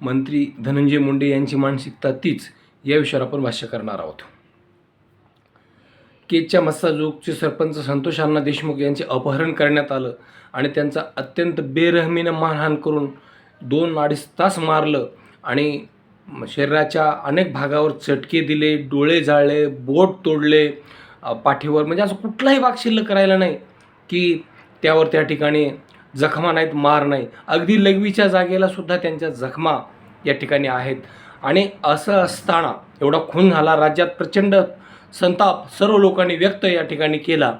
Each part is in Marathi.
मंत्री धनंजय मुंडे यांची मानसिकता तीच या विषयावर आपण भाष्य करणार आहोत. केजच्या मस्साजोगचे सरपंच संतोष अण्णा देशमुख यांचे अपहरण करण्यात आलं आणि त्यांचा अत्यंत बेरहमीनं मारहाण करून दोन अडीच तास मारलं आणि शरीराच्या अनेक भागावर चटके दिले डोळे जाळले बोट तोडले पाठीवर म्हणजे असं कुठलाही भाग शिल्लक करायला नाही की त्यावर त्या ठिकाणी जखमा नाहीत मार नाही. अगदी लघवीच्या जागेला सुद्धा त्यांच्या जखमा या ठिकाणी आहेत. आणि असं असताना एवढा खून झाला राज्यात प्रचंड संताप सर्व लोकांनी व्यक्त या ठिकाणी केला.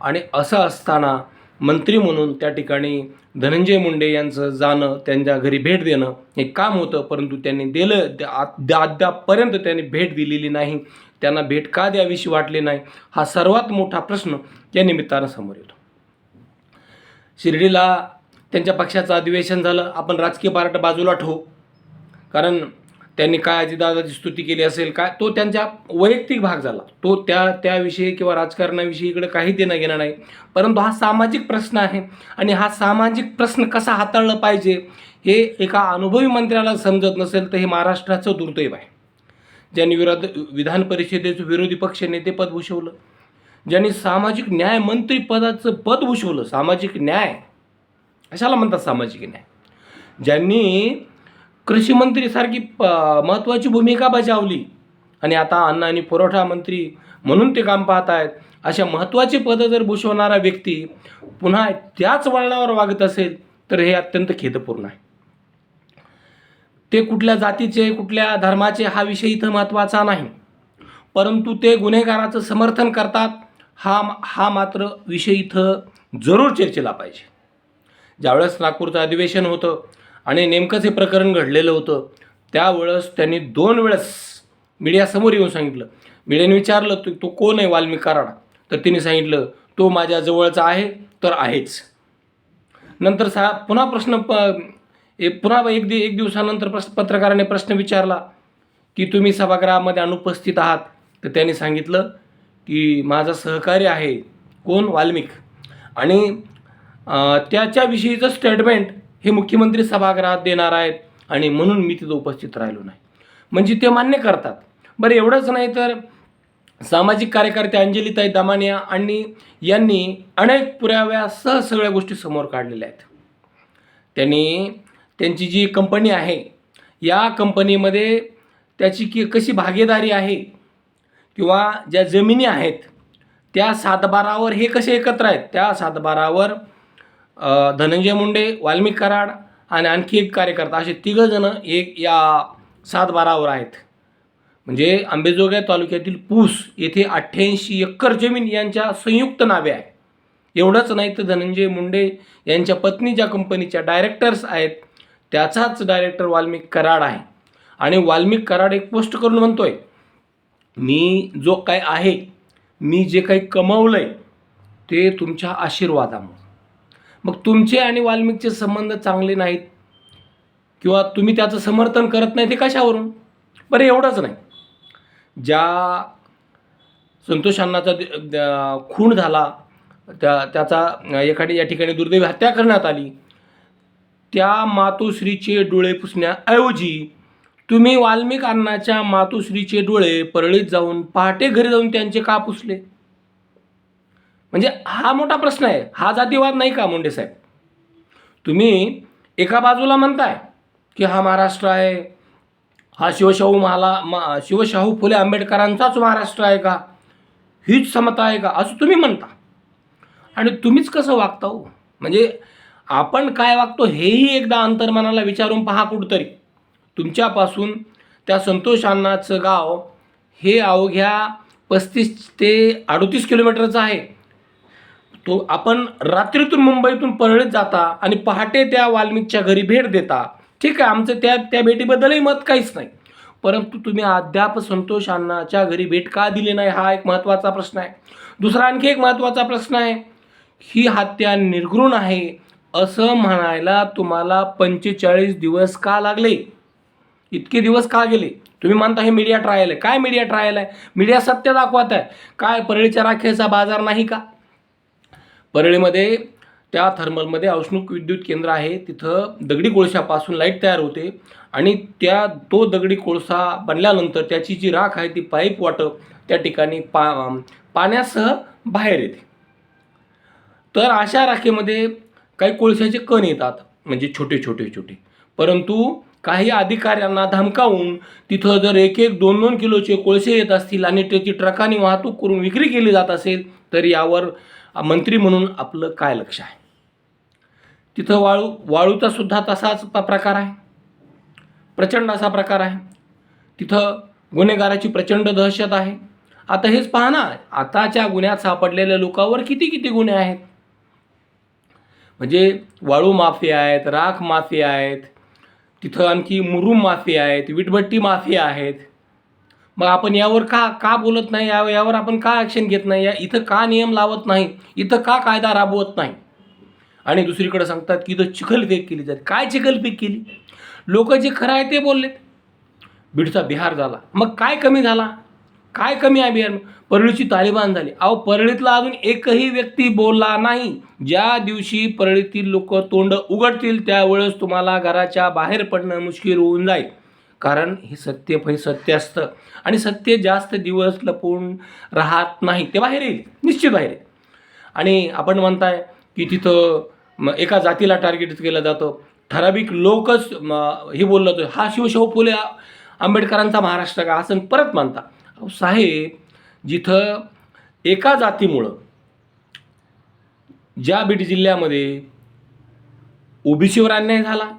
आणि असं असताना मंत्री म्हणून त्या ठिकाणी धनंजय मुंडे यांचं जाणं त्यांच्या घरी भेट देणं हे काम होतं परंतु त्यांनी दिलं त्या- अद्या- अद्यापपर्यंत त्यांनी भेट दिलेली नाही. त्यांना भेट का द्यावीशी वाटली नाही? हा सर्वात मोठा प्रश्न या निमित्तानं समोर येतो. शिर्डीला त्यांच्या पक्षाचं अधिवेशन झालं. आपण राजकीय पार्ट बाजूला ठेवू. कारण त्यांनी काय अजितदादाची स्तुती केली असेल काय तो त्यांच्या वैयक्तिक भाग झाला. तो त्या त्याविषयी किंवा राजकारणाविषयी इकडे काही देणं घेणं नाही. परंतु हा सामाजिक प्रश्न आहे आणि हा सामाजिक प्रश्न कसा हाताळला पाहिजे हे एका अनुभवी मंत्र्याला समजत नसेल तर हे महाराष्ट्राचं दुर्दैव आहे. ज्यांनी विरोध विधान परिषदेचं विरोधी पक्ष नेतेपद भूषवलं. ज्यांनी सामाजिक न्याय मंत्री पदाचं पद भूषवलं सामाजिक न्याय. अशाला म्हणतात सामाजिक न्याय? ज्यांनी कृषी मंत्रीसारखी प महत्त्वाची भूमिका बजावली आणि आता अन्न आणि पुरवठा मंत्री म्हणून ते काम पाहत आहेत अशा महत्त्वाची पदं जर भूषवणारा व्यक्ती पुन्हा त्याच वळणावर वागत असेल तर हे अत्यंत खेदपूर्ण आहे. ते कुठल्या जातीचे कुठल्या धर्माचे हा विषय इथं महत्त्वाचा नाही. परंतु ते गुन्हेगाराचं समर्थन करतात हा हा मात्र विषय इथं जरूर चर्चेला पाहिजे. ज्यावेळेस नागपूरचं अधिवेशन होतं आणि नेमकंच हे प्रकरण घडलेलं होतं त्यावेळेस त्यांनी दोन वेळेस मीडियासमोर येऊन सांगितलं. मीडियाने विचारलं तू तो कोण आहे वाल्मिक कराड? तर तिने सांगितलं तो माझ्या जवळचा आहे तर आहेच. नंतर सा पुन्हा प्रश्न प ए पुन्हा एक दि एक दिवसानंतर प्रश्न पत्रकाराने प्रश्न विचारला की तुम्ही सभागृहामध्ये अनुपस्थित आहात? तर त्यांनी सांगितलं की माझा सहकारी आहे कोण? वाल्मिक. आणि त्याच्याविषयीचं स्टेटमेंट हे मुख्यमंत्री सभागृहात देणार आहेत आणि म्हणून मी तिथं उपस्थित राहिलो नाही. म्हणजे ते मान्य करतात. बरं एवढंच नाही तर सामाजिक कार्यकर्ते अंजलीताई दमानिया आणि यांनी अनेक पुराव्यासह सगळ्या गोष्टी समोर काढलेल्या आहेत. त्यांनी त्यांची जी कंपनी आहे या कंपनीमध्ये त्याची की कशी भागीदारी आहे किंवा ज्या जमिनी आहेत त्या सातबारावर हे कसे एकत्र आहेत? त्या सातबारावर धनंजय मुंडे वाल्मिक कराड आणि आणखी एक कार्यकर्ता असे तिघंजणं एक या सातबारावर आहेत. म्हणजे आंबेजोगाई तालुक्यातील पूस येथे अठ्ठ्याऐंशी एकर जमीन यांच्या संयुक्त नावे आहे एवढंच नाही तर धनंजय मुंडे यांच्या पत्नी ज्या कंपनीच्या डायरेक्टर्स आहेत त्याचाच डायरेक्टर वाल्मिक कराड आहे. आणि वाल्मिक कराड एक पोस्ट करून म्हणतोय मी जो काय आहे मी जे काही कमावलं आहे ते तुमच्या आशीर्वादामुळे. मग तुमचे आणि वाल्मिकचे संबंध चांगले नाहीत किंवा तुम्ही त्याचं समर्थन करत नाही ते कशावरून? बरं एवढंच नाही. ज्या संतोष अण्णाचा द- खून झाला त्या त्याचा एखादी या ठिकाणी दुर्दैवी हत्या करण्यात आली त्या मातोश्रीचे डोळे पुसण्याऐवजी तुम्ही वाल्मिक मातुश्रीचे डोळे परळीत जाऊन पहाटे घरी जाऊन त्यांचे का पुसले? म्हणजे हा मोठा प्रश्न आहे. हा जातीवाद नाही का मुंडे साहेब? तुम्ही एका बाजूला म्हणताय की हा महाराष्ट्र आहे. हा शिवशाहू महाला मा शिवशाहू फुले आंबेडकरांचाच महाराष्ट्र आहे का? हीच समता आहे का? असं तुम्ही म्हणता. आणि तुम्हीच कसं वागता हो? म्हणजे आपण काय वागतो हेही एकदा अंतर्मनाला विचारून पहा कुठंतरी. तुमच्यापासून त्या संतोष अण्णाचं गाव हे अवघ्या पस्तीस ते अडतीस किलोमीटरचं आहे. तो आपण रात्रीतून मुंबईतून परळीत जाता आणि पहाटे त्या वाल्मिकच्या घरी भेट देता. ठीक आहे आमचं त्या त्या भेटीबद्दलही मत काहीच नाही. परंतु तुम्ही अद्याप संतोष अण्णाच्या घरी भेट का दिली नाही हा एक महत्त्वाचा प्रश्न आहे. दुसरा आणखी एक महत्त्वाचा प्रश्न आहे ही हत्या निर्घृण आहे असं म्हणायला तुम्हाला पंचेचाळीस दिवस का लागले? इतके दिवस का गेले? तुम्ही म्हणता हे मीडिया ट्रायल आहे. काय मीडिया ट्रायल आहे? मीडिया सत्य दाखवत आहे. काय? परळीच्या राखेचा बाजार नाही का? परळीमध्ये त्या थर्मलमध्ये औष्णिक विद्युत केंद्र आहे. तिथं दगडी कोळशापासून लाइट तयार होते. आणि त्या तो दगडी कोळसा बनल्यानंतर त्याची जी राख आहे ती पाईप वाटप त्या ठिकाणी पा पाण्यासह बाहेर येते. तर अशा राखेमध्ये काही कोळशाचे कण येतात. म्हणजे छोटे छोटे छोटे. परंतु काही अधिकाऱ्यांना धमकावून तिथं जर एक एक दोन दोन किलोचे कोळसे येत असतील आणि त्याची ट्रकाने वाहतूक करून विक्री केली जात असेल तर यावर मंत्री म्हणून आपलं काय लक्ष आहे? तिथं वाळू वाळूचा सुद्धा तसाच प्रकार आहे. प्रचंड असा प्रकार आहे. तिथं गुन्हेगाराची प्रचंड दहशत आहे. आता हेच पहा ना आताच्या गुन्ह्यात सापडलेल्या लोकांवर किती किती गुन्हे आहेत? म्हणजे वाळू माफिया आहेत राख माफिया आहेत तिथं आणखी मुरुम माफिया आहेत विटभट्टी माफिया आहेत. मग आपण यावर का का बोलत नाही? या यावर आपण का ॲक्शन घेत नाही? या इथं का नियम लावत नाही? इथं का कायदा राबवत नाही? आणि दुसरीकडे सांगतात की इथं चिखलफेक केली जाते. काय चिखलफेक केली? लोक जे खरं आहे ते बोललेत. बीडचा बिहार झाला. मग काय कमी झाला? काय कमी आहे बिहार? परळीची तालिबान झाली. अहो परळीतला अजून एकही व्यक्ती बोलला नाही. ज्या दिवशी परळीतील लोक तोंड उघडतील त्यावेळेस तुम्हाला घराच्या बाहेर पडणं मुश्किल होऊन जाईल. कारण हे सत्य फै सत्य असतं. आणि सत्य जास्त दिवस लपून राहत नाही. ते बाहेर येईल. निश्चित बाहेर येईल. आणि आपण म्हणताय की तिथं एका जातीला टार्गेट केलं जातं. ठराविक लोकच हे बोललं जातं. हा शिवशाहू फुले आंबेडकरांचा महाराष्ट्र का? असं परत मानता अहो साहेब जिथं एका जातीमुळं ज्या बीड जिल्ह्यामध्ये ओबीसीवर अन्याय झाला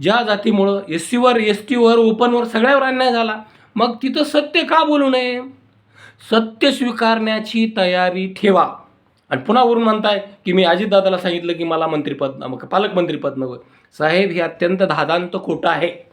ज्या जातीमुळं एस सीवर एस टीवर ओपनवर सगळ्यावर अन्याय झाला मग तिथं सत्य का बोलू नये? सत्य स्वीकारण्याची तयारी ठेवा. आणि पुन्हा वरून म्हणताय की मी अजितदादाला सांगितलं की मला मंत्रिपद मग पालकमंत्रीपद नको साहेब हे अत्यंत धादांत खोटं आहे.